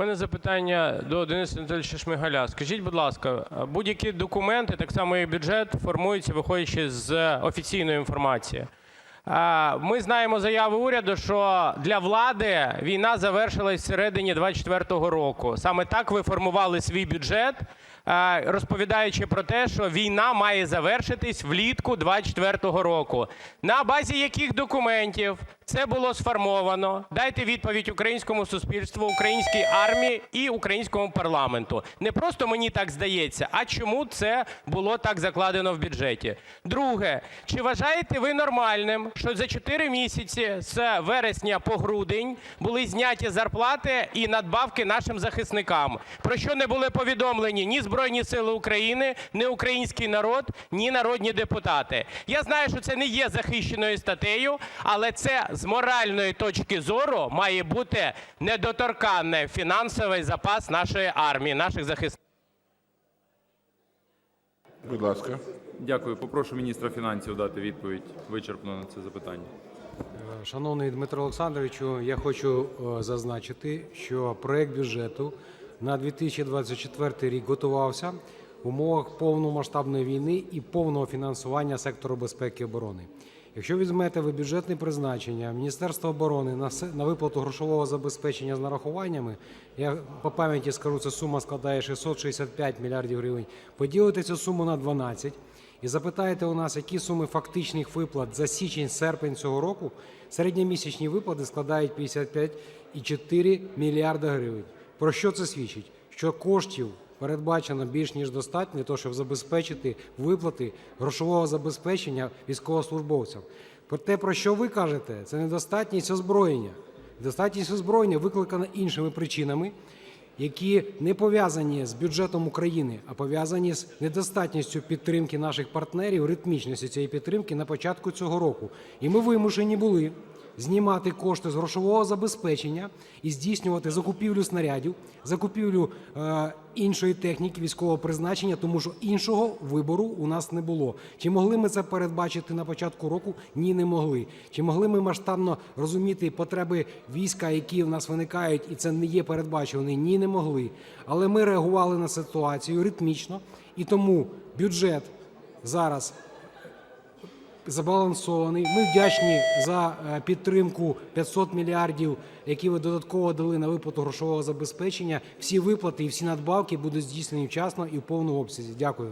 мене запитання до Дениса Анатолійовича Шмигаля. Скажіть, будь ласка, будь-які документи, так само і бюджет, формуються виходячи з офіційної інформації. Ми знаємо заяви уряду, що для влади війна завершилась всередині 24-го року. Саме так ви формували свій бюджет, розповідаючи про те, що війна має завершитись влітку 24-го року. На базі яких документів це було сформовано? Дайте відповідь українському суспільству, українській армії і українському парламенту. Не просто мені так здається, а чому це було так закладено в бюджеті. Друге, чи вважаєте ви нормальним, що за 4 місяці з вересня по грудень були зняті зарплати і надбавки нашим захисникам, про що не були повідомлені ні Збройні Сили України, ні український народ, ні народні депутати? Я знаю, що це не є захищеною статтею, але це з моральної точки зору має бути недоторканний фінансовий запас нашої армії, наших захисників. Будь ласка. Дякую. Попрошу міністра фінансів дати відповідь вичерпно на це запитання. Шановний Дмитро Олександровичу, я хочу е, зазначити, що проект бюджету на 2024 рік готувався в умовах повномасштабної війни і повного фінансування сектору безпеки і оборони. Якщо візьмете ви бюджетне призначення Міністерства оборони на виплату грошового забезпечення з нарахуваннями, я по пам'яті скажу, ця сума складає 665 мільярдів гривень, поділите цю суму на 12 і запитаєте у нас, які суми фактичних виплат за січень-серпень цього року, середньомісячні виплати складають 55,4 мільярда гривень. Про що це свідчить? Що коштів передбачено більш ніж достатньо для щоб забезпечити виплати грошового забезпечення військовослужбовцям. Те, про що ви кажете, це недостатність озброєння. Недостатність озброєння викликана іншими причинами, які не пов'язані з бюджетом України, а пов'язані з недостатністю підтримки наших партнерів, ритмічності цієї підтримки на початку цього року. І ми вимушені були знімати кошти з грошового забезпечення і здійснювати закупівлю снарядів, закупівлю е, іншої техніки військового призначення, тому що іншого вибору у нас не було. Чи могли ми це передбачити на початку року? Ні, не могли. Чи могли ми масштабно розуміти потреби війська, які в нас виникають, і це не є передбачуваний? Ні, не могли. Але ми реагували на ситуацію ритмічно, і тому бюджет зараз забалансований. Ми вдячні за е, підтримку 500 мільярдів, які ви додатково дали на виплату грошового забезпечення. Всі виплати і всі надбавки будуть здійснені вчасно і в повному обсязі. Дякую.